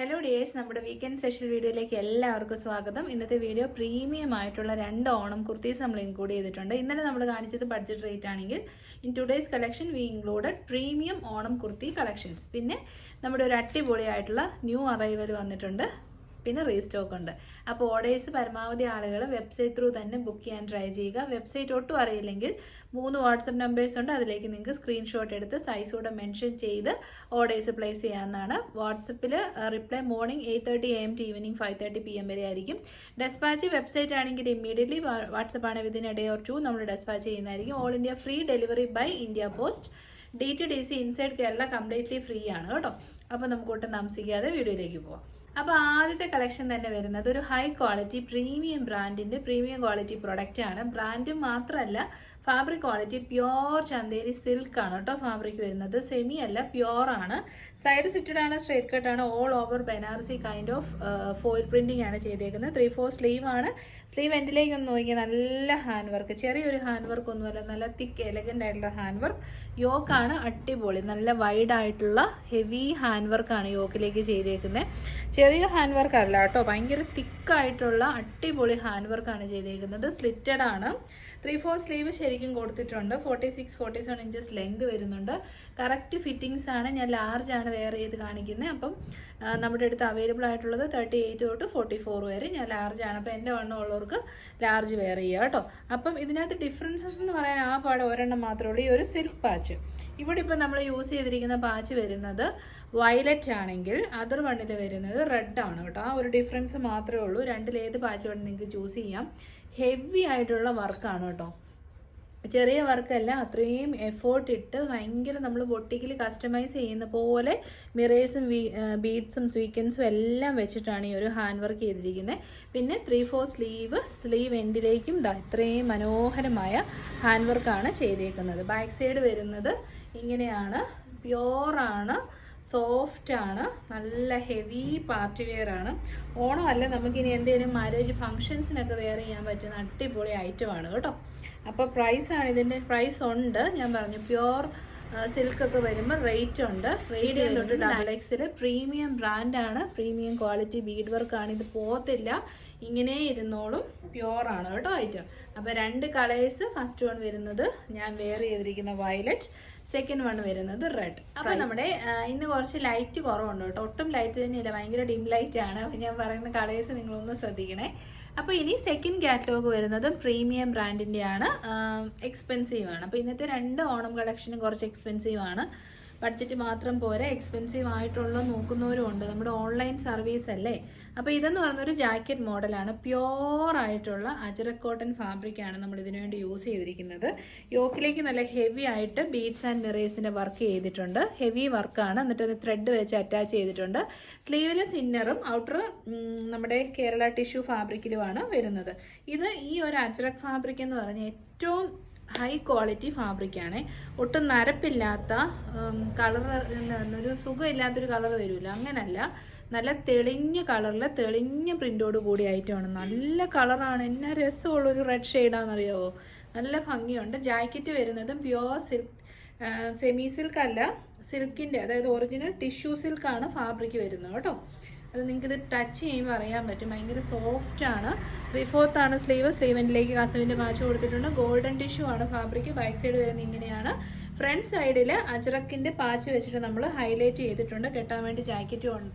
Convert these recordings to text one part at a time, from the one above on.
Hello dears നമ്മുടെ weekend special വീഡിയോയിലേക്ക് എല്ലാവർക്കും സ്വാഗതം. ഇന്നത്തെ വീഡിയോ പ്രീമിയം ആയിട്ടുള്ള രണ്ട് ഓണം കുർത്തീസ് നമ്മൾ ഇൻക്ലൂഡ് ചെയ്തിട്ടുണ്ട്. ഇന്നലെ നമ്മൾ കാണിച്ചത് ബഡ്ജറ്റ് റേറ്റ് ആണെങ്കിൽ in today's collection we included premium Onam kurti collections പിന്നെ നമ്മുടെ ഒരു അടിപൊളിയായിട്ടുള്ള ന്യൂ അറൈവൽ വന്നിട്ടുണ്ട്. പിന്നെ റീസ്റ്റോക്ക് ഉണ്ട് അപ്പോൾ ഓർഡേഴ്സ് പരമാവധി ആളുകൾ വെബ്സൈറ്റ് ത്രൂ തന്നെ ബുക്ക് ചെയ്യാൻ ട്രൈ ചെയ്യുക. വെബ്സൈറ്റ് ഒട്ടും അറിയില്ലെങ്കിൽ മൂന്ന് വാട്സപ്പ് നമ്പേഴ്സ് ഉണ്ട്. അതിലേക്ക് നിങ്ങൾക്ക് സ്ക്രീൻഷോട്ട് എടുത്ത് സൈസ് കൂടെ മെൻഷൻ ചെയ്ത് ഓർഡേഴ്സ് പ്ലേസ് ചെയ്യാവുന്നതാണ്. വാട്സപ്പിൽ reply morning eight thirty M to evening five thirty P M വരെ ആയിരിക്കും. ഡെസ്പാച്ച് വെബ്സൈറ്റ് ആണെങ്കിൽ ഇമ്മീഡിയറ്റ്ലി വാട്സപ്പ് ആണ് within a day or two നമ്മൾ ഡെസ്പാച്ച് ചെയ്യുന്നതായിരിക്കും. All India free delivery by India post D to D C inside Kerala completely free ആണ് കേട്ടോ. അപ്പോൾ നമുക്ക് ഒട്ടും താമസിക്കാതെ വീഡിയോയിലേക്ക് പോവാം. അപ്പോൾ ആദ്യത്തെ കളക്ഷൻ തന്നെ വരുന്നത് ഒരു ഹൈ ക്വാളിറ്റി പ്രീമിയം ബ്രാൻഡിന്റെ പ്രീമിയം ക്വാളിറ്റി പ്രൊഡക്റ്റ് ആണ്. ബ്രാൻഡ് മാത്രമല്ല fabric quality pure Chanderi silk ആണ് കേട്ടോ ഫാബ്രിക് വരുന്നത്. സെമി അല്ല പ്യോർ ആണ്. സൈഡ് സിറ്റഡ് ആണ് സ്ട്രേറ്റ് കട്ട് ആണ് all over Banarasi kind of foil printing ആണ് ചെയ്തേക്കുന്നത്. ത്രീ ഫോർ സ്ലീവ് ആണ്. സ്ലീവ് എൻഡിലേക്ക് ഒന്ന് നോക്കിയാൽ നല്ല ഹാൻഡ് വർക്ക് ചെറിയൊരു ഹാൻഡ് വർക്ക് ഒന്നുമല്ല നല്ല തിക്ക് എലഗന്റ് ആയിട്ടുള്ള ഹാൻഡ് വർക്ക് യോക്കാണ് അടിപൊളി. നല്ല വൈഡ് ആയിട്ടുള്ള ഹെവി ഹാൻഡ് വർക്കാണ് യോക്കിലേക്ക് ചെയ്തേക്കുന്നത് ചെറിയ ഹാൻഡ് വർക്ക് അല്ല കേട്ടോ ഭയങ്കര തിക്കായിട്ടുള്ള അടിപൊളി ഹാൻഡ് വർക്കാണ് ചെയ്തേക്കുന്നത്. സ്ലിറ്റഡ് ആണ്. ത്രീ ഫോർ സ്ലീവ് ശരിക്കും കൊടുത്തിട്ടുണ്ട്. Forty six forty seven inches length വരുന്നുണ്ട്. കറക്റ്റ് ഫിറ്റിങ്സ് ആണ്. ഞാൻ ലാർജ് ആണ് വെയർ ചെയ്ത് കാണിക്കുന്നത് അപ്പം നമ്മുടെ അടുത്ത് അവൈലബിൾ ആയിട്ടുള്ളത് തേർട്ടി എയ്റ്റ് തൊട്ട് ഫോർട്ടി ഫോർ വരെ ഞാൻ ലാർജ് ആണ്. അപ്പം എന്റെ വണ്ണം ഉള്ളവർക്ക് ലാർജ് വെയർ ചെയ്യുക കേട്ടോ. അപ്പം ഇതിനകത്ത് ഡിഫറൻസസ് എന്ന് പറയാൻ ആ പാട് ഒരെണ്ണം മാത്രമേ ഉള്ളൂ. ഈ ഒരു സിൽക്ക് പാച്ച് ഇവിടെ ഇപ്പം നമ്മൾ യൂസ് ചെയ്തിരിക്കുന്ന പാച്ച് വരുന്നത് വയലറ്റ് ആണെങ്കിൽ അതർ വണ്ണിൽ വരുന്നത് റെഡ് ആണ് കേട്ടോ. ആ ഒരു ഡിഫറൻസ് മാത്രമേ ഉള്ളൂ. രണ്ടിൽ ഏത് പാച്ച് വേണം നിങ്ങൾക്ക് ചൂസ് ചെയ്യാം. ഹെവി ആയിട്ടുള്ള വർക്കാണ് കേട്ടോ. ചെറിയ വർക്കല്ല അത്രയും എഫേർട്ട് ഇട്ട് ഭയങ്കര നമ്മൾ ബൊട്ടിക്കിൽ കസ്റ്റമൈസ് ചെയ്യുന്ന പോലെ മിറേഴ്സും ബീഡ്സും സ്വീക്കൻസും എല്ലാം വെച്ചിട്ടാണ് ഈ ഒരു ഹാൻഡ് വർക്ക് ചെയ്തിരിക്കുന്നത് പിന്നെ ത്രീ ഫോർ സ്ലീവ് സ്ലീവ് എൻഡിലേക്കും ഇത്രയും മനോഹരമായ ഹാൻഡ് വർക്കാണ് ചെയ്തേക്കുന്നത്. ബാക്ക് സൈഡ് വരുന്നത് ഇങ്ങനെയാണ്. പ്യോറാണ് സോഫ്റ്റ് ആണ് നല്ല ഹെവി പാർട്ടി വെയർ ആണ് ഓണമല്ല നമുക്കിനി എന്തെങ്കിലും മാരേജ് ഫംഗ്ഷൻസിനൊക്കെ വെയർ ചെയ്യാൻ പറ്റുന്ന അടിപൊളി ഐറ്റം ആണ് കേട്ടോ. അപ്പോൾ പ്രൈസ് ആണ് ഇതിന്റെ പ്രൈസ് ഉണ്ട്. ഞാൻ പറഞ്ഞു പ്യോർ സിൽക്ക് ഒക്കെ വരുമ്പോൾ റേറ്റ് ഉണ്ട്. റേറ്റ് തൊട്ട് ഡബിൾ എക്സിൽ പ്രീമിയം ബ്രാൻഡാണ്. പ്രീമിയം ക്വാളിറ്റി ബീഡ് വർക്കാണ്. ഇത് പോകത്തില്ല. ഇങ്ങനെ ഇരുന്നോളും പ്യോർ ആണ് കേട്ടോ ഐറ്റം. അപ്പോൾ രണ്ട് കളേഴ്സ് ഫസ്റ്റ് വൺ വരുന്നത്. ഞാൻ വെയർ ചെയ്തിരിക്കുന്ന വയലറ്റ്. സെക്കൻഡ് വൺ വരുന്നത് റെഡ് അപ്പൊ നമ്മുടെ ഇന്ന് കുറച്ച് ലൈറ്റ് കുറവുണ്ട് കേട്ടോ. ഒട്ടും ലൈറ്റ് തന്നെയില്ല. ഭയങ്കര ഡിം ലൈറ്റ് ആണ്. അപ്പൊ ഞാൻ പറയുന്ന കളേഴ്സ് നിങ്ങളൊന്ന് ശ്രദ്ധിക്കണേ. അപ്പോൾ ഇനി സെക്കൻഡ് കാറ്റലോഗ് വരുന്നത് പ്രീമിയം ബ്രാൻഡിന്റെ ആണ് എക്സ്പെൻസീവ് ആണ്. അപ്പോൾ ഇന്നത്തെ രണ്ട് ഓണം കളക്ഷനും കുറച്ച് എക്സ്പെൻസീവ് ആണ്. ബഡ്ജറ്റ് മാത്രം പോരെ എക്സ്പെൻസീവ് ആയിട്ടുള്ള നോക്കുന്നവരും ഉണ്ട്. നമ്മുടെ ഓൺലൈൻ സർവീസ് അല്ലേ? അപ്പോൾ ഇതെന്ന് പറഞ്ഞൊരു ജാക്കറ്റ് മോഡലാണ് പ്യോർ ആയിട്ടുള്ള അജറക് കോട്ടൺ ഫാബ്രിക് ആണ് നമ്മൾ ഇതിനു വേണ്ടി യൂസ് ചെയ്തിരിക്കുന്നത്. യോക്കിലേക്ക് നല്ല ഹെവി ആയിട്ട് ബീഡ്സ് ആൻഡ് മിറേഴ്സിന്റെ വർക്ക് ചെയ്തിട്ടുണ്ട്. ഹെവി വർക്കാണ് എന്നിട്ട് അത് ത്രെഡ് വെച്ച് അറ്റാച്ച് ചെയ്തിട്ടുണ്ട്. സ്ലീവ്ലെസ് ഇന്നറും ഔട്ടർ നമ്മുടെ കേരള ടിഷ്യൂ ഫാബ്രിക്കിലുമാണ് വരുന്നത്. ഇത് ഈ ഒരു അജറക് ഫാബ്രിക് എന്ന് പറഞ്ഞാൽ ഏറ്റവും ഹൈ ക്വാളിറ്റി ഫാബ്രിക്കാണ് ഒട്ടും നരപ്പില്ലാത്ത കളർ ഒരു സുഖമില്ലാത്തൊരു കളർ വരില്ല അങ്ങനല്ല. നല്ല തെളിഞ്ഞ കളറിൽ തെളിഞ്ഞ പ്രിന്റോട് കൂടി ആയിട്ടാണ് നല്ല കളറാണ് എന്നാ രസമുള്ളൊരു റെഡ് ഷെയ്ഡാണെന്നറിയാവോ നല്ല ഭംഗിയുണ്ട്. ജാക്കറ്റ് വരുന്നതും പ്യുവർ സിൽക്ക് സെമി സിൽക്ക് അല്ല സിൽക്കിന്റെ അതായത് ഒറിജിനൽ ടിഷ്യൂ സിൽക്കാണ് ഫാബ്രിക് വരുന്നത് കേട്ടോ. അത് നിങ്ങൾക്ക് ഇത് ടച്ച് ചെയ്യുമ്പോൾ അറിയാൻ പറ്റും. ഭയങ്കര സോഫ്റ്റ് ആണ്. ത്രീ ആണ് സ്ലീവ് സ്ലീവിന്റിലേക്ക് കസവിന്റെ മാച്ച് കൊടുത്തിട്ടുണ്ട്. ഗോൾഡൻ ടിഷ്യൂ ആണ് ഫാബ്രിക് ബാക്ക് സൈഡ് വരുന്നത് ഇങ്ങനെയാണ്. ഫ്രണ്ട് സൈഡിൽ അജറക്കിന്റെ പാച്ച് വെച്ചിട്ട് നമ്മൾ ഹൈലൈറ്റ് ചെയ്തിട്ടുണ്ട്. കെട്ടാൻ വേണ്ടി ജാക്കറ്റും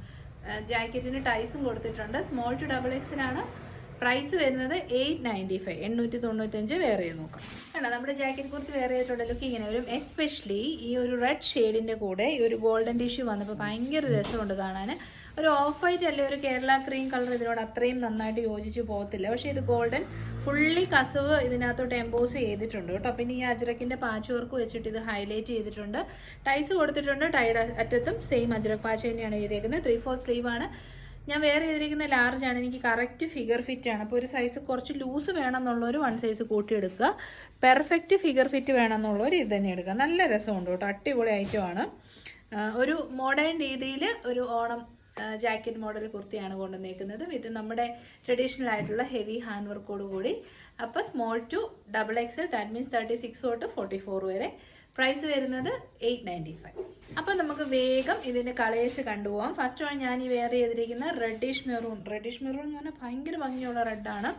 ജാക്കറ്റിന് ടൈസും കൊടുത്തിട്ടുണ്ട്. സ്മോൾ ടു ഡബിൾ എക്സിലാണ് പ്രൈസ് വരുന്നത് എയ്റ്റ് നയന്റി ഫൈവ് എണ്ണൂറ്റി തൊണ്ണൂറ്റഞ്ച് വേറെ നോക്കാം. വേണ്ട നമ്മുടെ ജാക്കറ്റ് കുർത്തി വേറെ ചെയ്തിട്ടുള്ള ലുക്ക് ഇങ്ങനെ വരും. എസ്പെഷ്യലി ഈ ഒരു റെഡ് ഷെയ്ഡിന്റെ കൂടെ ഈ ഒരു ഗോൾഡൻ ടിഷ്യൂ വന്നപ്പോൾ ഭയങ്കര രസമുണ്ട് കാണാൻ ഒരു ഓഫ് വൈറ്റ് അല്ലെ ഒരു കേരള ക്രീം കളർ ഇതിനോട് അത്രയും നന്നായിട്ട് യോജിച്ച് പോകത്തില്ല. പക്ഷേ ഇത് ഗോൾഡൻ ഫുള്ളി കസവ് ഇതിനകത്തോട്ട് എംബോസ് ചെയ്തിട്ടുണ്ട് കേട്ടോ. പിന്നെ ഈ അജ്രക്കിന്റെ പാച്ച് വർക്ക് വെച്ചിട്ട് ഇത് ഹൈലൈറ്റ് ചെയ്തിട്ടുണ്ട്. ടൈസ് കൊടുത്തിട്ടുണ്ട്. ടൈഡ് അറ്റത്തും സെയിം അജ്രക് പാച്ച് തന്നെയാണ് ചെയ്തേക്കുന്നത്. ത്രീ ഫോർ സ്ലീവ് ആണ്. ഞാൻ വേറെ ചെയ്തിരിക്കുന്ന ലാർജ് ആണ്. എനിക്ക് കറക്റ്റ് ഫിഗർ ഫിറ്റ് ആണ്. അപ്പോൾ ഒരു സൈസ് കുറച്ച് ലൂസ് വേണമെന്നുള്ളവർ വൺ സൈസ് കൂട്ടിയെടുക്കുക. പെർഫെക്റ്റ് ഫിഗർ ഫിറ്റ് വേണമെന്നുള്ളവർ ഇത് തന്നെ എടുക്കുക. നല്ല രസമുണ്ട് കേട്ടോ. അടിപൊളി ഐറ്റമാണ് ഒരു മോഡേൺ രീതിയിൽ ഒരു ഓണം ജാക്കറ്റ് മോഡൽ കുർത്തിയാണ് കൊണ്ടുവന്നേക്കുന്നത്. വിത്ത് നമ്മുടെ ട്രഡീഷണൽ ആയിട്ടുള്ള ഹെവി ഹാൻഡ് വർക്കോട് കൂടി. അപ്പോൾ small to double XL that means thirty six തൊട്ട് ഫോർട്ടി ഫോർ വരെ. പ്രൈസ് വരുന്നത് എയ്റ്റ് നയന്റി ഫൈവ് അപ്പൊ നമുക്ക് വേഗം ഇതിന്റെ കളേഴ്സ് കണ്ടുപോകാം ഫസ്റ്റ് ആണ് ഞാൻ ഈ വെയർ ചെയ്തിരിക്കുന്ന റെഡിഷ് മെറൂൺ റെഡിഷ് മെറൂൺ എന്ന് പറഞ്ഞാൽ ഭയങ്കര ഭംഗിയുള്ള റെഡാണ്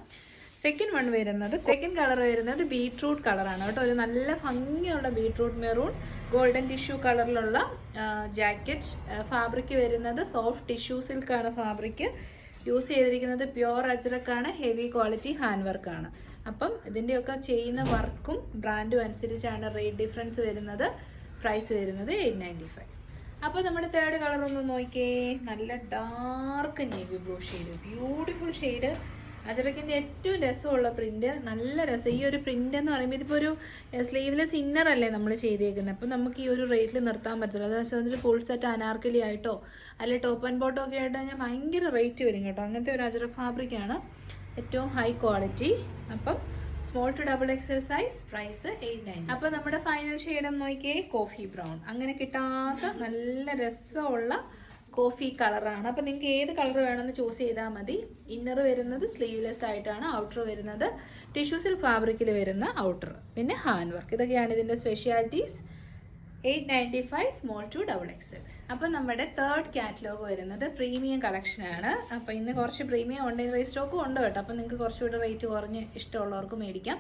സെക്കൻഡ് വൺ വരുന്നത് സെക്കൻഡ് കളർ വരുന്നത് ബീട്രൂട്ട് കളറാണ് കേട്ടോ. ഒരു നല്ല ഭംഗിയുള്ള ബീട്രൂട്ട് മെറൂൺ ഗോൾഡൻ ടിഷ്യൂ കളറിലുള്ള ജാക്കറ്റ് ഫാബ്രിക് വരുന്നത് സോഫ്റ്റ് ടിഷ്യൂ സിൽക്കാണ് ഫാബ്രിക് യൂസ് ചെയ്തിരിക്കുന്നത് പ്യുവർ അജ്രക്കാണ് ഹെവി ക്വാളിറ്റി ഹാൻഡ് വർക്കാണ് അപ്പം ഇതിന്റെയൊക്കെ ചെയ്യുന്ന വർക്കും ബ്രാൻഡും അനുസരിച്ചാണ് റേറ്റ് ഡിഫറൻസ് വരുന്നത്. പ്രൈസ് വരുന്നത് എയ്റ്റ് നയന്റി ഫൈവ് അപ്പോൾ നമ്മുടെ തേർഡ് കളർ ഒന്ന് നോക്കിയേ. നല്ല dark navy blue shade beautiful shade അജറക്കിന്റെ ഏറ്റവും രസമുള്ള പ്രിന്റ് നല്ല രസം. ഈ ഒരു പ്രിന്റ് എന്ന് പറയുമ്പോൾ ഇതിപ്പോൾ ഒരു സ്ലീവ്ലെസ് ഇന്നർ അല്ലേ നമ്മൾ ചെയ്തേക്കുന്നത് അപ്പം നമുക്ക് ഈ ഒരു റേറ്റിൽ നിർത്താൻ പറ്റില്ല അതായത് അതിൽ ഫുൾ സെറ്റ് അനാർക്കലി ആയിട്ടോ അല്ലെ ടോപ്പ് ആൻഡ് ബോട്ടോ ഒക്കെ ആയിട്ട് കഴിഞ്ഞാൽ ഭയങ്കര റേറ്റ് വരും കേട്ടോ. അങ്ങനത്തെ ഒരു അജറ ഫാബ്രിക് ആണ് ഏറ്റവും ഹൈ ക്വാളിറ്റി അപ്പം small to double XL size price eight nine അപ്പോൾ നമ്മുടെ ഫൈനൽ ഷെയ്ഡ് നോക്കിയേ കോഫി ബ്രൗൺ അങ്ങനെ കിട്ടാത്ത നല്ല രസമുള്ള കോഫി കളറാണ്. അപ്പോൾ നിങ്ങൾക്ക് ഏത് കളർ വേണമെന്ന് ചൂസ് ചെയ്താൽ മതി. ഇന്നർ വരുന്നത് സ്ലീവ്ലെസ് ആയിട്ടാണ് ഔട്ടർ വരുന്നത് ടിഷ്യൂസിൽ ഫാബ്രിക്കിൽ വരുന്ന ഔട്ടർ. പിന്നെ ഹാൻഡ് വർക്ക്. ഇതൊക്കെയാണ് ഇതിന്റെ specialities eight ninety five small to double XL. അപ്പം നമ്മുടെ തേർഡ് കാറ്റലോഗ് വരുന്നത് പ്രീമിയം കളക്ഷനാണ് അപ്പം ഇന്ന് കുറച്ച് പ്രീമിയം ഉണ്ട് സ്റ്റോക്കും ഉണ്ട് കേട്ടോ. അപ്പം നിങ്ങൾക്ക് കുറച്ചുകൂടി റേറ്റ് കുറഞ്ഞ് ഇഷ്ടമുള്ളവർക്ക് മേടിക്കാം.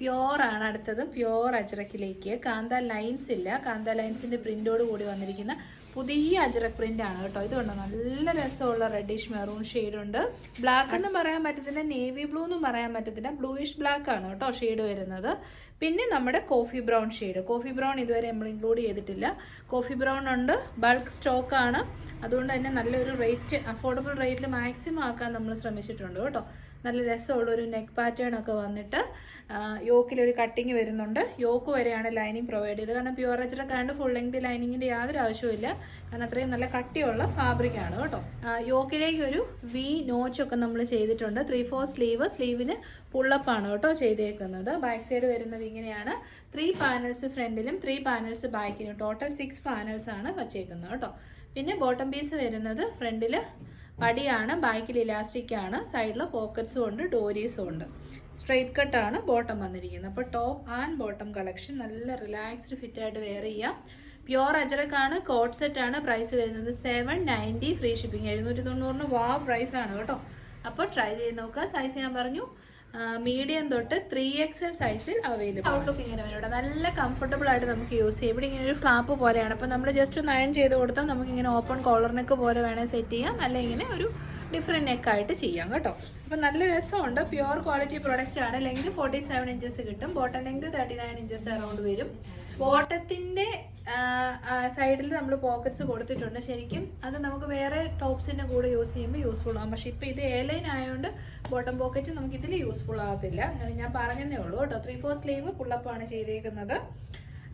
പ്യോർ ആണ് അടുത്തത്. പ്യോർ അജറക്കിലേക്ക് കാന്ത ലൈൻസ് ഇല്ല. കാന്ത ലൈൻസിന്റെ പ്രിന്റോട് കൂടി വന്നിരിക്കുന്ന പുതിയ അജറക് പ്രിന്റ് ആണ് കേട്ടോ. ഇതുണ്ട് നല്ല രസമുള്ള റെഡിഷ് മെറൂൺ ഉണ്ട്. ബ്ലാക്ക് എന്ന് പറയാൻ പറ്റത്തില്ല നേവി ബ്ലൂ എന്നും പറയാൻ പറ്റത്തില്ല. ബ്ലൂയിഷ് ബ്ലാക്ക് ആണ് കേട്ടോ ഷെയ്ഡ് വരുന്നത്. പിന്നെ നമ്മുടെ coffee brown shade coffee brown ഇതുവരെ നമ്മൾ ഇൻക്ലൂഡ് ചെയ്തിട്ടില്ല. കോഫി ബ്രൗൺ ഉണ്ട് ബൾക്ക് സ്റ്റോക്ക് ആണ്. അതുകൊണ്ട് തന്നെ നല്ലൊരു റേറ്റ് അഫോർഡബിൾ റേറ്റിൽ മാക്സിമം ആക്കാൻ നമ്മൾ ശ്രമിച്ചിട്ടുണ്ട് കേട്ടോ. നല്ല രസമുള്ള ഒരു നെക്ക് പാറ്റേൺ ഒക്കെ വന്നിട്ട് യോക്കിലൊരു കട്ടിങ് വരുന്നുണ്ട്. യോക്ക് വരെയാണ് ലൈനിങ് പ്രൊവൈഡ് ചെയ്തത്. കാരണം പ്യുവർ അച്ചറൊക്കെ ആയതുകൊണ്ട് ഫുൾ ലെങ്ത് ലൈനിങ്ങിന്റെ യാതൊരു ആവശ്യമില്ല കാരണം അത്രയും നല്ല കട്ടിയുള്ള ഫാബ്രിക് ആണ് കേട്ടോ. യോക്കിലേക്ക് ഒരു വി നോച്ച് ഒക്കെ നമ്മൾ ചെയ്തിട്ടുണ്ട്. ത്രീ ഫോർ സ്ലീവ് സ്ലീവിന് പുള്ളപ്പാണ് കേട്ടോ ചെയ്തേക്കുന്നത്. ബാക്ക് സൈഡ് വരുന്നത് ഇങ്ങനെയാണ്. ത്രീ പാനൽസ് ഫ്രണ്ടിലും ത്രീ പാനൽസ് ബാക്കിലും ടോട്ടൽ സിക്സ് പാനൽസ് ആണ് വച്ചേക്കുന്നത് കേട്ടോ. പിന്നെ ബോട്ടം പീസ് വരുന്നത് ഫ്രണ്ടിൽ പടിയാണ് ബാക്കിൽ ഇലാസ്റ്റിക് ആണ് സൈഡിൽ പോക്കറ്റ്സും ഉണ്ട് ഡോരീസും ഉണ്ട്. സ്ട്രെയിറ്റ് കട്ടാണ് ബോട്ടം വന്നിരിക്കുന്നത്. അപ്പോൾ ടോപ്പ് ആൻഡ് ബോട്ടം കളക്ഷൻ നല്ല റിലാക്സ്ഡ് ഫിറ്റ് ആയിട്ട് വെയർ ചെയ്യാം. പ്യുവർ അജറക്കാണ് കോട്ട് സെറ്റ് ആണ് പ്രൈസ് വരുന്നത് സെവൻ നയന്റി ഫ്രീ ഷിപ്പിംഗ് എഴുന്നൂറ്റി തൊണ്ണൂറിന് വാ പ്രൈസാണ് കേട്ടോ. അപ്പോൾ ട്രൈ ചെയ്ത് നോക്കുക. സൈസ് ഞാൻ പറഞ്ഞു മീഡിയം തൊട്ട് ത്രീ എക്സ് എൽ സൈസിൽ അവൈലബിൾ ഔട്ട്ലുക്ക് ഇങ്ങനെ വരും നല്ല കംഫർട്ടബിൾ ആയിട്ട് നമുക്ക് യൂസ് ചെയ്യാം. ഇവിടെ ഇങ്ങനെ ഒരു ഫ്ലാപ്പ് പോലെയാണ്. അപ്പോൾ നമ്മൾ ജസ്റ്റ് ഒന്ന് അയൺ ചെയ്ത് കൊടുത്താൽ നമുക്ക് ഇങ്ങനെ ഓപ്പൺ കോളറിനൊക്കെ നെക്ക് പോലെ വേണേൽ സെറ്റ് ചെയ്യാം. അല്ലെങ്കിൽ ഇങ്ങനെ ഒരു ഡിഫറെന്റ് നെക്കായിട്ട് ചെയ്യാം കേട്ടോ. അപ്പോൾ നല്ല രസമുണ്ട്. പ്യുവർ ക്വാളിറ്റി പ്രൊഡക്റ്റ് ആണ്. ലെങ്ത് ഫോർട്ടി സെവൻ ഇഞ്ചസ് കിട്ടും bottom length thirty nine inches around വരും ബോട്ടത്തിന്റെ സൈഡിൽ നമ്മൾ പോക്കറ്റ്സ് കൊടുത്തിട്ടുണ്ട്. ശരിക്കും അത് നമുക്ക് വേറെ ടോപ്സിന്റെ കൂടെ യൂസ് ചെയ്യുമ്പോൾ യൂസ്ഫുൾ ആകും പക്ഷേ ഇപ്പോൾ ഇത് എ ലൈൻ ആയതുകൊണ്ട് ബോട്ടം പോക്കറ്റ് നമുക്ക് ഇതിൽ യൂസ്ഫുൾ ആകത്തില്ല. അങ്ങനെ ഞാൻ പറഞ്ഞതേ ഉള്ളൂ കേട്ടോ. ത്രീ ഫോർ സ്ലീവ് പുള്ളപ്പാണ് ചെയ്തേക്കുന്നത്.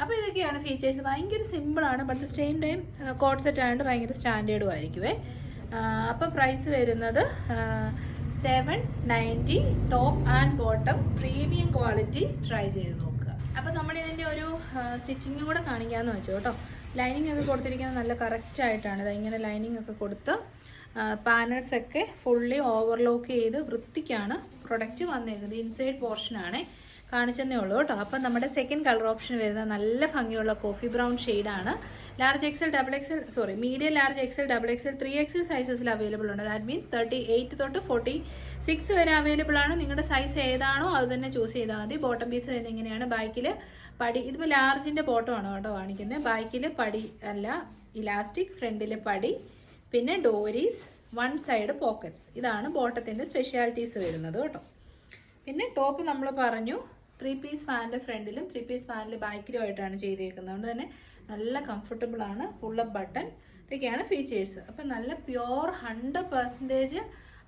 അപ്പോൾ ഇതൊക്കെയാണ് ഫീച്ചേഴ്സ് ഭയങ്കര സിമ്പിളാണ് but same time co-ord set ആയതുകൊണ്ട് ഭയങ്കര സ്റ്റാൻഡേർഡും ആയിരിക്കുമേ അപ്പോൾ പ്രൈസ് വരുന്നത് seven ninety top and bottom premium quality try ചെയ്ത് നോക്കുക. അപ്പോൾ നമ്മൾ ഇതിന്റെ ഒരു സ്റ്റിച്ചിങ്ങും കൂടെ കാണിക്കാമെന്ന് വെച്ചു കേട്ടോ. ലൈനിങ് ഒക്കെ കൊടുത്തിരിക്കുന്നത് നല്ല കറക്റ്റായിട്ടാണ് ഇത് ഇങ്ങനെ ലൈനിങ് ഒക്കെ കൊടുത്ത് പാനൽസൊക്കെ ഫുള്ളി ഓവർലോക്ക് ചെയ്ത് വൃത്തിക്കാണ് പ്രൊഡക്റ്റ് വന്നേക്കുന്നത്. ഇൻസൈഡ് പോർഷനാണ് കാണിച്ചെന്നേ ഉള്ളൂ കേട്ടോ. അപ്പം നമ്മുടെ സെക്കൻഡ് കളർ ഓപ്ഷൻ വരുന്നത് നല്ല ഭംഗിയുള്ള കോഫി ബ്രൗൺ ആണ്. Large XL double XL sorry medium large XL double XL three XL സൈസസിൽ available ഉണ്ട്. ദാറ്റ് മീൻസ് തേർട്ടി എയ്റ്റ് തൊട്ട് ഫോർട്ടി സിക്സ് വരെ അവൈലബിൾ ആണ്. നിങ്ങളുടെ സൈസ് ഏതാണോ അത് തന്നെ ചൂസ് ചെയ്താൽ മതി. ബോട്ടം പീസ് വരുന്നത് എങ്ങനെയാണ് ബാക്കിൽ പടി ഇതിപ്പോൾ ലാർജിന്റെ ബോട്ടം ആണ് കേട്ടോ കാണിക്കുന്നത് ബാക്കിൽ പടി അല്ല ഇലാസ്റ്റിക് ഫ്രണ്ടിൽ പടി പിന്നെ ഡോരീസ് വൺ സൈഡ് പോക്കറ്റ്സ് ഇതാണ് ബോട്ടത്തിന്റെ സ്പെഷ്യാലിറ്റീസ് വരുന്നത് കേട്ടോ. പിന്നെ ടോപ്പ് നമ്മൾ പറഞ്ഞു ത്രീ പീസ് ഫാനിന്റെ ഫ്രണ്ടിലും ത്രീ പീസ് ഫാനിന്റെ ബാക്കിലുമായിട്ടാണ് ചെയ്തേക്കുന്നത്. അതുകൊണ്ട് തന്നെ നല്ല കംഫർട്ടബിൾ ആണ്. ഫുള്ള് ബട്ടൺ ഇതൊക്കെയാണ് ഫീച്ചേഴ്സ് അപ്പം നല്ല പ്യുവർ ഹൺഡ്രഡ് പെർസെന്റേജ്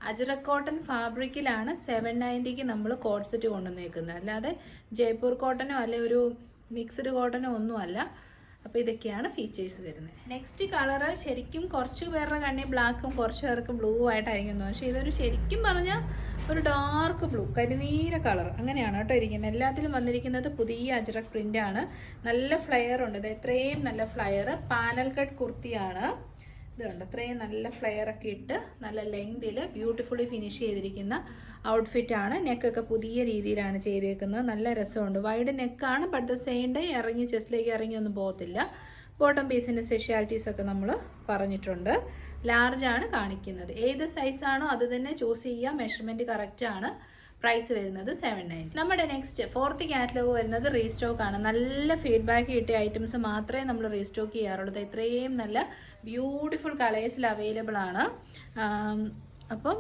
അജറക്കോട്ടൺ ഫാബ്രിക്കിലാണ് സെവൻ നയന്റിക്ക് നമ്മൾ കോട്ട് സെറ്റ് കൊണ്ടുവന്നേക്കുന്നത്. അല്ലാതെ ജയ്പൂർ കോട്ടനോ അല്ലെ ഒരു മിക്സ്ഡ് കോട്ടനോ ഒന്നുമല്ല അപ്പോൾ ഇതൊക്കെയാണ് ഫീച്ചേഴ്സ് വരുന്നത്. നെക്സ്റ്റ് കളറ് ശരിക്കും കുറച്ച് പേരുടെ കണ്ണിൽ ബ്ലാക്കും കുറച്ച് പേർക്ക് ബ്ലൂ ആയിട്ടായിരിക്കും തോന്നുന്നത് പക്ഷേ ഇതൊരു ശരിക്കും പറഞ്ഞാൽ ഒരു ഡാർക്ക് ബ്ലൂ കരിനീല കളർ അങ്ങനെയാണ് കേട്ടോ ഇരിക്കുന്നത് എല്ലാത്തിലും വന്നിരിക്കുന്നത് പുതിയ അജ്രക് പ്രിന്റ് ആണ്. നല്ല ഫ്ലയർ ഉണ്ട്. ഇത് എത്രയും നല്ല ഫ്ലയർ പാനൽ കട്ട് കുർത്തിയാണ്. ഇതുണ്ട് അത്രയും നല്ല ഫ്ലെയർ ഒക്കെ ഇട്ട് നല്ല ലെങ്തിൽ ബ്യൂട്ടിഫുള്ളി ഫിനിഷ് ചെയ്തിരിക്കുന്ന ഔട്ട്ഫിറ്റ് ആണ്. നെക്കൊക്കെ പുതിയ രീതിയിലാണ് ചെയ്തേക്കുന്നത്. നല്ല രസമുണ്ട്. വൈഡ് നെക്കാണ് ബട്ട് ദ സെയിം ഡേ ഇറങ്ങി ചെസ്റ്റിലേക്ക് ഇറങ്ങി ഒന്നും പോകത്തില്ല. ബോട്ടം പീസിന്റെ സ്പെഷ്യാലിറ്റീസൊക്കെ നമ്മൾ പറഞ്ഞിട്ടുണ്ട്. ലാർജ് ആണ് കാണിക്കുന്നത്. ഏത് സൈസ് ആണോ അത് തന്നെ ചൂസ് ചെയ്യുക. മെഷർമെന്റ് കറക്റ്റ് ആണ്. പ്രൈസ് വരുന്നത് സെവൻ നയൻ നമ്മുടെ നെക്സ്റ്റ് ഫോർത്ത് കാറ്റലോഗ് വരുന്നത് റീസ്റ്റോക്ക് ആണ്. നല്ല ഫീഡ്ബാക്ക് കിട്ടിയ ഐറ്റംസ് മാത്രമേ നമ്മൾ റീസ്റ്റോക്ക് ചെയ്യാറുള്ളൂ. ഇത്രയും നല്ല ബ്യൂട്ടിഫുൾ കളേഴ്സിൽ അവൈലബിൾ ആണ്. അപ്പം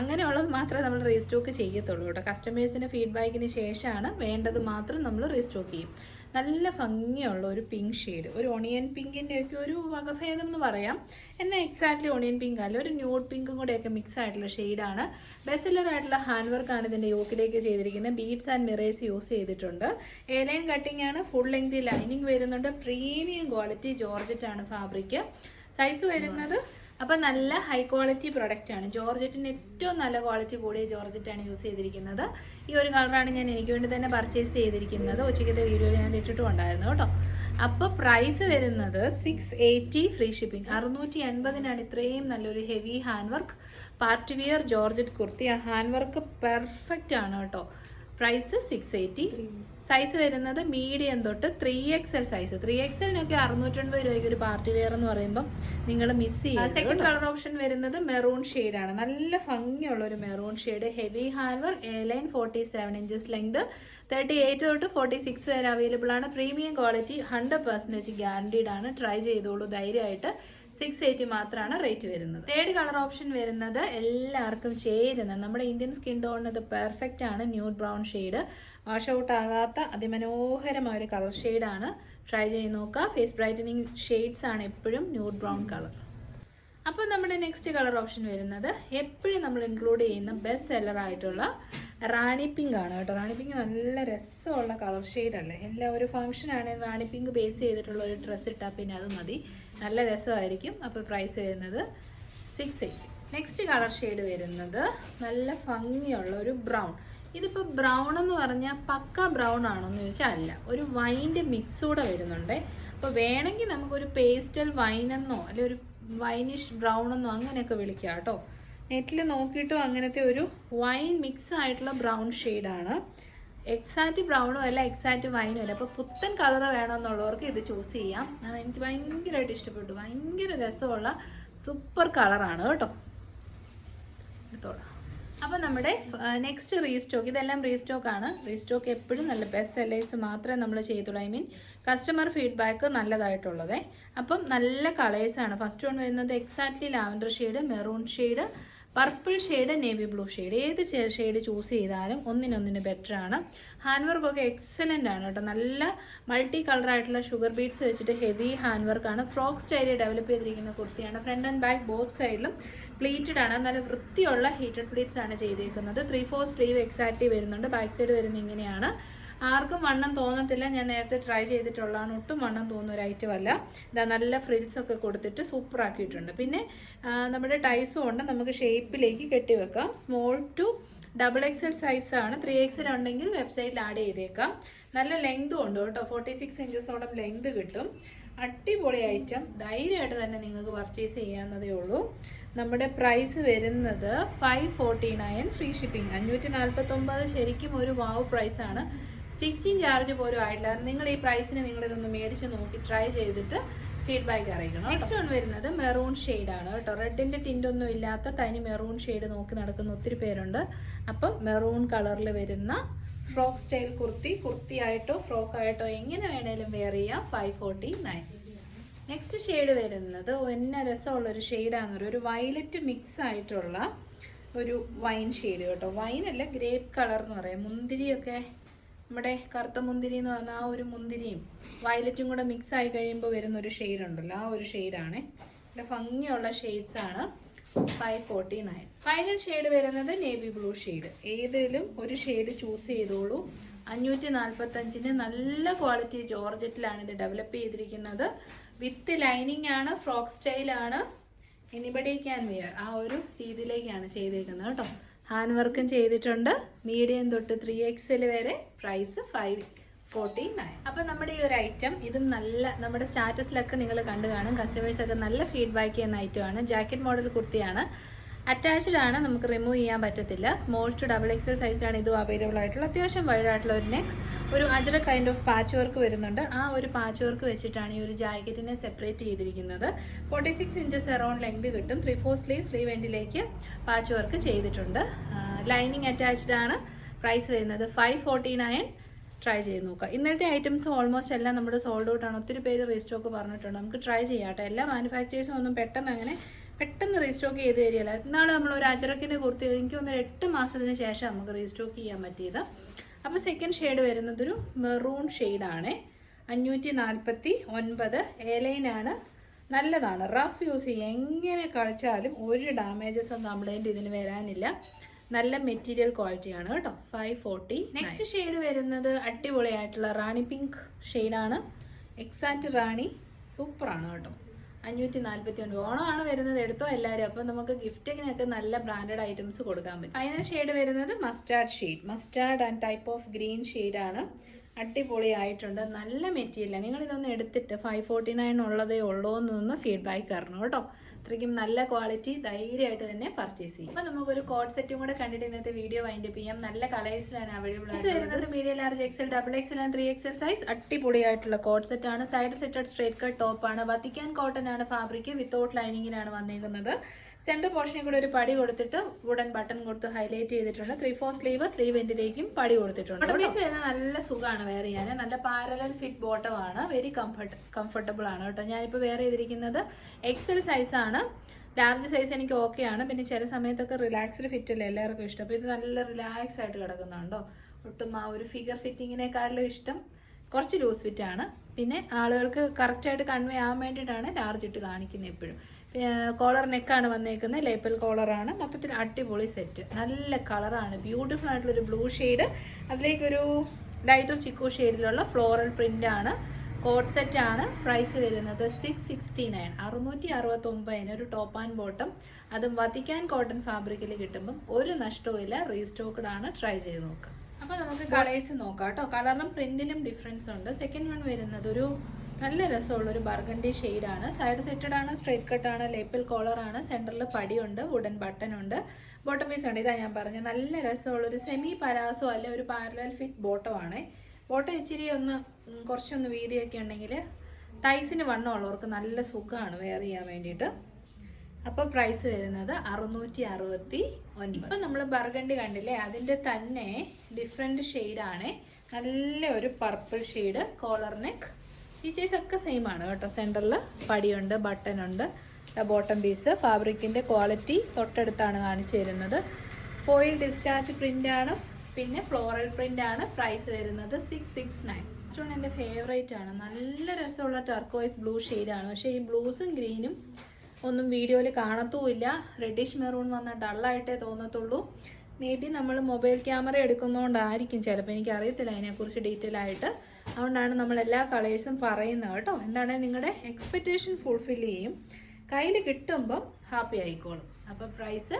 അങ്ങനെയുള്ളത് മാത്രമേ നമ്മൾ റീസ്റ്റോക്ക് ചെയ്യത്തുള്ളൂ കേട്ടോ. കസ്റ്റമേഴ്സിന്റെ ഫീഡ്ബാക്കിന് ശേഷമാണ് വേണ്ടത് മാത്രം നമ്മൾ റീസ്റ്റോക്ക് ചെയ്യും. നല്ല ഭംഗിയുള്ള ഒരു പിങ്ക് ഷെയ്ഡ് ഒരു ഒണിയൻ പിങ്കിന്റെ ഒക്കെ ഒരു വകഭേദം എന്ന് പറയാം. എന്നാൽ എക്സാക്ട്ലി ഒണിയൻ പിങ്ക് അല്ല ഒരു ന്യൂഡ് പിങ്കും കൂടെയൊക്കെ മിക്സ് ആയിട്ടുള്ള ഷെയ്ഡാണ് ബെസ്റ്റ് ആയിട്ടുള്ള ഹാൻഡ് വർക്കാണ് ഇതിന്റെ യോക്കിലേക്ക് ചെയ്തിരിക്കുന്നത്. ബീഡ്സ് ആൻഡ് മിറേഴ്സ് യൂസ് ചെയ്തിട്ടുണ്ട്. എ ലൈൻ കട്ടിംഗ് ആണ് ഫുൾ ലെങ്ത് ലൈനിങ് വരുന്നുണ്ട്. പ്രീമിയം ക്വാളിറ്റി ജോർജറ്റ് ആണ് ഫാബ്രിക് സൈസ് വരുന്നത് അപ്പൊ നല്ല ഹൈ ക്വാളിറ്റി പ്രൊഡക്റ്റ് ആണ്. ജോർജറ്റിന് ഏറ്റവും നല്ല ക്വാളിറ്റി കൂടിയ ജോർജറ്റ് ആണ് യൂസ് ചെയ്തിരിക്കുന്നത്. ഈ ഒരു കളറാണ് ഞാൻ എനിക്ക് വേണ്ടി തന്നെ പർച്ചേസ് ചെയ്തിരിക്കുന്നത്. ഉച്ചയ്ക്കത്തെ വീഡിയോയിൽ ഞാൻ ഇട്ടിട്ടുണ്ടായിരുന്നു കേട്ടോ. അപ്പൊ പ്രൈസ് വരുന്നത് സിക്സ് എയ്റ്റി ഫ്രീ ഷിപ്പിംഗ് അറുന്നൂറ്റി എൺപതിനാണ് ഇത്രയും നല്ലൊരു heavy hand work party wear georgette kurti. ആ ഹാൻഡ് വർക്ക് പെർഫെക്റ്റ് ആണ് കേട്ടോ. പ്രൈസ് സിക്സ് എയ്റ്റി സൈസ് വരുന്നത് മീഡിയം തൊട്ട് three X L size three എക്സലിനൊക്കെ അറുന്നൂറ്റൊൻപത് രൂപയ്ക്ക് ഒരു പാർട്ടി വെയർ എന്ന് പറയുമ്പോൾ നിങ്ങൾ മിസ് ചെയ്യും സെക്കൻഡ് കളർ ഓപ്ഷൻ വരുന്നത് മെറൂൺ ആണ്. നല്ല ഭംഗിയുള്ള ഒരു maroon shade heavy handwork A line forty seven inches length thirty eight തൊട്ട് ഫോർട്ടി സിക്സ് വരെ അവൈലബിൾ ആണ്. Premium quality hundred percentage guaranteed ആണ്. ട്രൈ ചെയ്തോളൂ. ധൈര്യമായിട്ട് സിക്സ് എയ്റ്റി മാത്രമാണ് റേറ്റ് വരുന്നത്. തേർഡ് കളർ ഓപ്ഷൻ വരുന്നത് എല്ലാവർക്കും ചേരുന്ന നമ്മുടെ ഇന്ത്യൻ സ്കിൻ ടോണിന് ഇത് പെർഫെക്റ്റ് ആണ്. New brown shade wash out ആകാത്ത അതിമനോഹരമായ ഒരു കളർ ഷെയ്ഡാണ്. ട്രൈ ചെയ്ത് നോക്കുക. ഫേസ് ബ്രൈറ്റനിങ് ഷെയ്ഡ്സ് ആണ് എപ്പോഴും ന്യൂഡ് ബ്രൗൺ കളർ. അപ്പോൾ നമ്മുടെ നെക്സ്റ്റ് കളർ ഓപ്ഷൻ വരുന്നത് എപ്പോഴും നമ്മൾ ഇൻക്ലൂഡ് ചെയ്യുന്ന ബെസ്റ്റ് സെല്ലർ ആയിട്ടുള്ള റാണി പിങ്ക് ആണ് കേട്ടോ. റാണി പിങ്ക് നല്ല രസമുള്ള കളർ ഷെയ്ഡ് അല്ലേ? എല്ലാ ഒരു ആണെങ്കിൽ റാണി പിങ്ക് ബേസ് ചെയ്തിട്ടുള്ള ഒരു ഡ്രസ്സ് ഇട്ടാൽ പിന്നെ അത് മതി. നല്ല രസമായിരിക്കും. അപ്പോൾ പ്രൈസ് വരുന്നത് six eight next colour shade വരുന്നത് നല്ല ഭംഗിയുള്ള ഒരു ബ്രൗൺ ഇതിപ്പോൾ ബ്രൗൺ എന്ന് പറഞ്ഞാൽ പക്ക ബ്രൗൺ ആണോ എന്ന് ചോദിച്ചാൽ അല്ല. ഒരു വൈന്റെ മിക്സ് കൂടെ വരുന്നുണ്ട്. അപ്പോൾ വേണമെങ്കിൽ നമുക്കൊരു പേസ്റ്റൽ വൈൻ എന്നോ ഒരു വൈനിഷ് ബ്രൗൺ എന്നോ അങ്ങനെയൊക്കെ വിളിക്കാം കേട്ടോ. നെറ്റിൽ നോക്കിയിട്ടും അങ്ങനത്തെ ഒരു വൈൻ മിക്സ് ആയിട്ടുള്ള ബ്രൗൺ ഷെയ്ഡാണ് എക്സാക്റ്റ് ബ്രൗണും അല്ല എക്സാക്റ്റ് വൈനും അല്ല. അപ്പോൾ പുത്തൻ കളർ വേണമെന്നുള്ളവർക്ക് ഇത് ചൂസ് ചെയ്യാം. കാരണം എനിക്ക് ഭയങ്കരമായിട്ട് ഇഷ്ടപ്പെട്ടു. ഭയങ്കര രസമുള്ള സൂപ്പർ കളറാണ് കേട്ടോ. എടുത്തോളാം. അപ്പോൾ നമ്മുടെ നെക്സ്റ്റ് റീസ്റ്റോക്ക് ഇതെല്ലാം റീസ്റ്റോക്ക് ആണ്. റീസ്റ്റോക്ക് എപ്പോഴും നല്ല ബെസ്റ്റ് സെല്ലേഴ്സ് മാത്രമേ നമ്മൾ ചെയ്തുള്ളൂ ഐ മീൻ കസ്റ്റമർ ഫീഡ്ബാക്ക് നല്ലതായിട്ടുള്ളത്. അപ്പം നല്ല കളേഴ്സാണ് ഫസ്റ്റ് വൺ വരുന്നത് exactly lavender shade maroon shade purple shade navy blue shade ഏത് ഷെയ്ഡ് ചൂസ് ചെയ്താലും ഒന്നിനൊന്നിന് ബെറ്റർ ആണ്. ഹാൻഡ് വർക്ക് ഒക്കെ എക്സലന്റ് ആണ് കേട്ടോ. നല്ല മൾട്ടി കളർ ആയിട്ടുള്ള ഷുഗർ ബീഡ്സ് വെച്ചിട്ട് ഹെവി ഹാൻഡ് വർക്ക് ആണ്. ഫ്രോക്ക് സ്റ്റൈലിൽ ഡെവലപ്പ് ചെയ്തിരിക്കുന്ന കുർത്തിയാണ്. ഫ്രണ്ട് ആൻഡ് ബാക്ക് ബോത്ത് സൈഡിലും പ്ലീറ്റഡ് ആണ്. നല്ല വൃത്തിയുള്ള ഹീറ്റഡ് പ്ലീറ്റ്സ് ആണ് ചെയ്തേക്കുന്നത്. ത്രീ ഫോർ സ്ലീവ് എക്സാക്ട്ലി വരുന്നുണ്ട്. ബാക്ക് സൈഡ് വരുന്ന ഇങ്ങനെയാണ്. ആർക്കും വണ്ണം തോന്നത്തില്ല. ഞാൻ നേരത്തെ ട്രൈ ചെയ്തിട്ടുള്ളതാണ്. ഒട്ടും വണ്ണം തോന്നുന്ന ഒരു ഐറ്റം അല്ല. ഇതാ നല്ല ഫ്രിൽസ് ഒക്കെ കൊടുത്തിട്ട് സൂപ്പർ ആക്കിയിട്ടുണ്ട്. പിന്നെ നമ്മുടെ ടൈസും ഉണ്ട്. നമുക്ക് ഷേപ്പിലേക്ക് കെട്ടിവെക്കാം small to double X L സൈസാണ് ത്രീ എക്സ് എൽ ഉണ്ടെങ്കിൽ വെബ്സൈറ്റിൽ ആഡ് ചെയ്തേക്കാം. നല്ല ലെങ്തും ഉണ്ട് കേട്ടോ. ഫോർട്ടി സിക്സ് ഇഞ്ചസോളം ലെങ്ത് കിട്ടും. അടിപൊളി ഐറ്റം ധൈര്യമായിട്ട് തന്നെ നിങ്ങൾക്ക് പർച്ചേസ് ചെയ്യാവുന്നതേ ഉള്ളൂ. നമ്മുടെ പ്രൈസ് വരുന്നത് five forty nine free shipping അഞ്ഞൂറ്റി നാൽപ്പത്തൊമ്പത് ശരിക്കും ഒരു വാവ് പ്രൈസാണ് സ്റ്റിച്ചിങ് ചാർജ് പോലും ആയിട്ടില്ല. നിങ്ങൾ ഈ പ്രൈസിന് നിങ്ങൾ ഇതൊന്ന് മേടിച്ച് നോക്കി ട്രൈ ചെയ്തിട്ട് ഫീഡ്ബാക്ക് അറിയിക്കണം നെക്സ്റ്റ് വൺ വരുന്നത് മെറൂൺ ആണ് കേട്ടോ. റെഡിന്റെ ടിന്റ് ഒന്നും ഇല്ലാത്ത തനി മെറൂൺ ഷെയ്ഡ് നോക്കി നടക്കുന്ന ഒത്തിരി പേരുണ്ട്. അപ്പം മെറൂൺ കളറിൽ വരുന്ന ഫ്രോക്ക് സ്റ്റൈൽ കുർത്തി കുർത്തി ആയിട്ടോ ഫ്രോക്ക് ആയിട്ടോ എങ്ങനെ വേണേലും വെയർ ചെയ്യാം. Five forty nine next shade വരുന്നത് എന്നെ രസമുള്ള ഒരു ഷെയ്ഡാന്ന് ഒരു വയലറ്റ് മിക്സ് ആയിട്ടുള്ള ഒരു വൈൻ ഷെയ്ഡ് കേട്ടോ. വൈൻ അല്ല ഗ്രേപ്പ് കളർ എന്ന് പറയാം. മുന്തിരിയൊക്കെ നമ്മുടെ കറുത്ത മുന്തിരി എന്ന് പറഞ്ഞാൽ ആ ഒരു മുന്തിരിയും വയലറ്റും കൂടെ മിക്സ് ആയി കഴിയുമ്പോൾ വരുന്ന ഒരു ഷെയ്ഡ് ഉണ്ടല്ലോ ആ ഒരു ഷെയ്ഡാണ് നല്ല ഭംഗിയുള്ള ഷെയ്ഡ്സ് ആണ് five forty nine final shade വരുന്നത് നേവി ബ്ലൂ ഷെയ്ഡ് ഏതിലും ഒരു ഷെയ്ഡ് ചൂസ് ചെയ്തോളൂ. അഞ്ഞൂറ്റി നാൽപ്പത്തഞ്ചിന് നല്ല ക്വാളിറ്റി ജോർജറ്റിലാണ് ഇത് ഡെവലപ്പ് ചെയ്തിരിക്കുന്നത്. വിത്ത് ലൈനിങ് ആണ് ഫ്രോക്ക് സ്റ്റൈലാണ് എനിബഡി ക്യാൻ വെയർ ആ ഒരു രീതിയിലേക്കാണ് ചെയ്തേക്കുന്നത് കേട്ടോ. ഹാൻഡ് വർക്കും ചെയ്തിട്ടുണ്ട്. മീഡിയം തൊട്ട് ത്രീ എക്സൽ വരെ പ്രൈസ് ഫൈവ് ഫോർട്ടി നയൻ അപ്പം നമ്മുടെ ഈ ഒരു ഐറ്റം ഇതും നല്ല നമ്മുടെ സ്റ്റാറ്റസിലൊക്കെ നിങ്ങൾ കണ്ടു കാണും. കസ്റ്റമേഴ്സൊക്കെ നല്ല ഫീഡ്ബാക്ക് ചെയ്യുന്ന ഐറ്റമാണ് ജാക്കറ്റ് മോഡൽ കുർത്തിയാണ്. അറ്റാച്ച്ഡ് ആണ് നമുക്ക് റിമൂവ് ചെയ്യാൻ പറ്റത്തില്ല. സ്മോൾ ടു ഡബിൾ എക്സൽ സൈസിലാണ് ഇതും അവൈലബിൾ ആയിട്ടുള്ള. അത്യാവശ്യം വൈഡായിട്ടുള്ള ഒരു നെക്ക് ഒരു അജറ കൈൻഡ് ഓഫ് പാച്ച് വർക്ക് വരുന്നുണ്ട്. ആ ഒരു പാച്ച് വർക്ക് വെച്ചിട്ടാണ് ഈ ഒരു ജാക്കറ്റിനെ സെപ്പറേറ്റ് ചെയ്തിരിക്കുന്നത്. Forty six inches around length കിട്ടും. ത്രീ ഫോർ സ്ലീവ് സ്ലീവ് എൻഡിലേക്ക് പാച്ച് വർക്ക് ചെയ്തിട്ടുണ്ട് ലൈനിങ് അറ്റാച്ച്ഡ് ആണ്. പ്രൈസ് വരുന്നത് ഫൈവ് ഫോർട്ടി നയൻ ട്രൈ ചെയ്ത് നോക്കുക. ഇന്നത്തെ ഐറ്റംസ് ഓൾമോസ്റ്റ് എല്ലാം നമ്മുടെ സോൾഡ് ഔട്ട് ആണ്. ഒത്തിരി പേര് റീസ്റ്റോക്ക് പറഞ്ഞിട്ടുണ്ട്. നമുക്ക് ട്രൈ ചെയ്യാം കേട്ടോ. എല്ലാ മാനുഫാക്ചേഴ്സും ഒന്നും പെട്ടെന്ന് അങ്ങനെ പെട്ടെന്ന് റീസ്റ്റോക്ക് ചെയ്ത് തരികയില്ല. ഇന്നാൾ നമ്മൾ ഒരു അജറക്കിന്റെ കുർത്തി എനിക്ക് ഒരു എട്ട് മാസത്തിന് ശേഷം നമുക്ക് റീസ്റ്റോക്ക് ചെയ്യാൻ പറ്റിയത്. അപ്പോൾ സെക്കൻഡ് ഷെയ്ഡ് വരുന്നതൊരു മെറൂൺ ഷെയ്ഡാണ് അഞ്ഞൂറ്റി നാൽപ്പത്തി ഒൻപത് ഏലൈനാണ് നല്ലതാണ്. റഫ് യൂസ് ചെയ്യുക എങ്ങനെ കളിച്ചാലും ഒരു ഡാമേജസും കംപ്ലൈന്റ് ഇതിന് വരാനില്ല. നല്ല മെറ്റീരിയൽ ക്വാളിറ്റിയാണ് കേട്ടോ. ഫൈവ് ഫോർട്ടി നെക്സ്റ്റ് ഷെയ്ഡ് വരുന്നത് അടിപൊളിയായിട്ടുള്ള റാണി പിങ്ക് ഷെയ്ഡാണ് എക്സാക്റ്റ് റാണി. സൂപ്പറാണ് കേട്ടോ. അഞ്ഞൂറ്റി നാല്പത്തി ഒൻപത് ഓണമാണ് വരുന്നത്. എടുത്തോ എല്ലാവരും. അപ്പം നമുക്ക് ഗിഫ്റ്റിങ്ങിനൊക്കെ നല്ല ബ്രാൻഡഡ് ഐറ്റംസ് കൊടുക്കാൻ പറ്റും. ഫൈനൽ ഷെയ്ഡ് വരുന്നത് mustard shade mustard and type of green ഷെയ്ഡാണ് അടിപൊളിയായിട്ടുണ്ട്. നല്ല മെറ്റീരിയലാണ് നിങ്ങളിതൊന്ന് എടുത്തിട്ട് ഫൈവ് ഫോർട്ടി നയൻ ഉള്ളതേ ഉള്ളൂ എന്നൊന്ന് ഫീഡ്ബാക്ക് തരണം കേട്ടോ. അത്രയ്ക്കും നല്ല ക്വാളിറ്റി ധൈര്യമായിട്ട് തന്നെ പർച്ചേസ് ചെയ്യും. അപ്പൊ നമുക്കൊരു കോഡ് സെറ്റും കൂടെ കണ്ടിട്ട് ഇന്നത്തെ വീഡിയോ വൈൻഡപ്പ് ചെയ്യാം. നല്ല കളേഴ്സിലാണ് അവൈലബിൾ ആയിട്ട് വരുന്നത് medium large XL double XL and three XL size അടിപൊളിയായിട്ടുള്ള കോഡ് സെറ്റ് ആണ്. സൈഡ് സെറ്റഡ് സ്ട്രേറ്റ് കട്ട് ടോപ്പ് ആണ്. വത്തിക്കാൻ കോട്ടൺ ആണ് ഫാബ്രിക് വിത്തൗട്ട് ലൈനിങ്ങിനാണ് വന്നേക്കുന്നത്. സെന്റർ പോർഷനിൽ കൂടെ ഒരു പടി കൊടുത്തിട്ട് വുഡൻ ബട്ടൺ കൊടുത്ത് ഹൈലൈറ്റ് ചെയ്തിട്ടുണ്ട് ത്രീ ഫോർ സ്ലീവ് സ്ലീവ് എൻഡിലേക്കും പടി കൊടുത്തിട്ടുണ്ട് പീസ് വരുന്നത് നല്ല സുഖമാണ് വെയർ ചെയ്യാൻ നല്ല പാരലൽ ഫിറ്റ് ബോട്ടം ആണ്. വെരി കംഫർട്ട് കംഫർട്ടബിൾ ആണ് കേട്ടോ. ഞാനിപ്പോൾ വെയർ ചെയ്തിരിക്കുന്നത് എക്സൽ സൈസ് ആണ്. ലാർജ് സൈസ് എനിക്ക് ഓക്കെ ആണ്. പിന്നെ ചില സമയത്തൊക്കെ റിലാക്സ്ഡ് ഫിറ്റ് അല്ലേ എല്ലാവർക്കും ഇഷ്ടം. അപ്പോൾ ഇത് നല്ല റിലാക്സ് ആയിട്ട് കിടക്കുന്നുണ്ടോ ഒട്ടും ആ ഒരു ഫിഗർ ഫിറ്റിങ്ങിനേക്കാളും ഇഷ്ടം കുറച്ച് ലൂസ് ഫിറ്റ് ആണ്. പിന്നെ ആളുകൾക്ക് കറക്റ്റായിട്ട് കൺവേ ആവാൻ വേണ്ടിയിട്ടാണ് ലാർജ് ഇട്ട് കാണിക്കുന്നത് എപ്പോഴും. കോളർ നെക്കാണ് വന്നേക്കുന്നത് ലേപ്പൽ കോളറാണ് മൊത്തത്തിൽ അടിപൊളി സെറ്റ് നല്ല കളറാണ് ബ്യൂട്ടിഫുൾ ആയിട്ടുള്ള ഒരു ബ്ലൂ ഷെയ്ഡ് അതിലേക്കൊരു ലൈറ്റർ ചിക്കു ഷെയ്ഡിലുള്ള ഫ്ലോറൽ പ്രിന്റ് ആണ്. കോട്ട് സെറ്റ് ആണ്. പ്രൈസ് വരുന്നത് സിക്സ് സിക്സ്റ്റി നയൻ അറുന്നൂറ്റി അറുപത്തി ഒമ്പതിന് ഒരു ടോപ്പ് ആൻഡ് ബോട്ടം അതും വത്തിക്കാൻ കോട്ടൺ ഫാബ്രിക്കിൽ കിട്ടുമ്പം ഒരു നഷ്ടവും ഇല്ല. റീസ്റ്റോക്ക്ഡ് ആണ്. ട്രൈ ചെയ്ത് നോക്കുക അപ്പോൾ നമുക്ക് കളേഴ്സ് നോക്കാം കേട്ടോ. കളറിലും പ്രിന്റിലും ഡിഫറൻസ് ഉണ്ട്. സെക്കൻഡ് വൺ വരുന്നത് ഒരു നല്ല രസമുള്ള ഒരു ബർഗണ്ടി ആണ് സൈഡ് സെറ്റഡ് ആണ് സ്ട്രൈറ്റ് ആണ് ലേപ്പിൽ ആണ് സെന്ററിൽ പടിയുണ്ട് വുഡൻ ബട്ടൺ ഉണ്ട് ബോട്ടം പീസ് ഉണ്ട് ഇതാ ഞാൻ പറഞ്ഞ നല്ല രസമുള്ള ഒരു സെമി പരാസോ അല്ലെ ഒരു പാരലൽ ഫിറ്റ് ബോട്ടം ആണ്. ബോട്ടം ഇച്ചിരി ഒന്ന് കുറച്ചൊന്ന് വീതിയൊക്കെ ഉണ്ടെങ്കിൽ ടൈസിന് വണ്ണമുള്ളവർക്ക് നല്ല സുഖമാണ് വെയർ ചെയ്യാൻ വേണ്ടിയിട്ട്. അപ്പോൾ പ്രൈസ് വരുന്നത് അറുന്നൂറ്റി അറുപത്തി ഒൻപത് ഇപ്പം നമ്മൾ ബർഗണ്ടി കണ്ടില്ലേ? അതിന്റെ തന്നെ ഡിഫറെന്റ് ഷെയ്ഡാണ് നല്ല ഒരു purple shade collar neck features ഒക്കെ സെയിം ആണ് കേട്ടോ. സെന്ററിൽ പടിയുണ്ട് ബട്ടൺ ഉണ്ട് ബോട്ടം പീസ് ഫാബ്രിക്കിന്റെ ക്വാളിറ്റി തൊട്ടടുത്താണ് കാണിച്ചു തരുന്നത്. ഫോയിൽ ഡിസ്ചാർജ് പ്രിന്റ് ആണ് പിന്നെ ഫ്ലോറൽ പ്രിന്റ് ആണ് പ്രൈസ് വരുന്നത് സിക്സ് സിക്സ് നയൻ സ്റ്റോൺ എന്റെ ഫേവറേറ്റ് ആണ്. നല്ല രസമുള്ള ടർക്കോയ്സ് ബ്ലൂ ഷെയ്ഡാണ് പക്ഷേ ഈ ബ്ലൂസും ഗ്രീനും ഒന്നും വീഡിയോയിൽ കാണത്തുമില്ല. റെഡിഷ് മെറൂൺ വന്ന ഡള്ളായിട്ടേ തോന്നത്തുള്ളൂ. മേ ബി നമ്മൾ മൊബൈൽ ക്യാമറ എടുക്കുന്നതുകൊണ്ടായിരിക്കും ചിലപ്പോൾ എനിക്കറിയത്തില്ല അതിനെക്കുറിച്ച് ഡീറ്റെയിൽ ആയിട്ട്. അതുകൊണ്ടാണ് നമ്മൾ എല്ലാ കളേഴ്സും പറയുന്നത് കേട്ടോ. എന്താണ് നിങ്ങളുടെ എക്സ്പെക്റ്റേഷൻ ഫുൾഫിൽ ചെയ്യും. കയ്യിൽ കിട്ടുമ്പം ഹാപ്പി ആയിക്കോളും. അപ്പോൾ പ്രൈസ്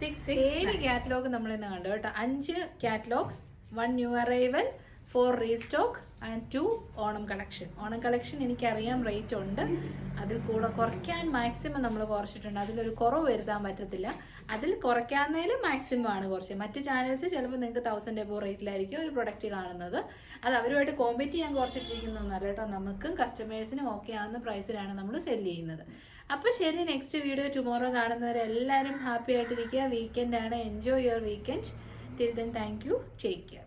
സിക്സ് ഏഴ് കാറ്റലോഗ് നമ്മൾ ഇന്ന് കണ്ടു കേട്ടോ. അഞ്ച് catalogues one new arrival four restock and two Onam collection Onam collection എനിക്കറിയാം റേറ്റ് ഉണ്ട്. അതിൽ കൂടെ കുറയ്ക്കാൻ മാക്സിമം നമ്മൾ കുറച്ചിട്ടുണ്ട്. അതിലൊരു കുറവ് വരുത്താൻ പറ്റത്തില്ല. അതിൽ കുറയ്ക്കാവുന്നതിലും മാക്സിമം ആണ് കുറച്ച്. മറ്റ് ചാനൽസ് ചിലപ്പോൾ നിങ്ങൾക്ക് തൗസൻഡ് എബോ റേറ്റിലായിരിക്കും ഒരു പ്രൊഡക്റ്റ് കാണുന്നത്. അത് അവരുമായിട്ട് കോമ്പറ്റ് ചെയ്യാൻ കുറച്ചിട്ടിരിക്കുന്നൊന്നല്ല കേട്ടോ. നമുക്കും കസ്റ്റമേഴ്സിനും ഓക്കെ ആവുന്ന പ്രൈസിലാണ് നമ്മൾ സെൽ ചെയ്യുന്നത്. അപ്പോൾ ശരി നെക്സ്റ്റ് വീഡിയോ ടുമോറോ കാണുന്നവരെ എല്ലാവരും ഹാപ്പി ആയിട്ടിരിക്കുക. വീക്കെൻഡ് ആണ്. Enjoy your weekend till then thank you take care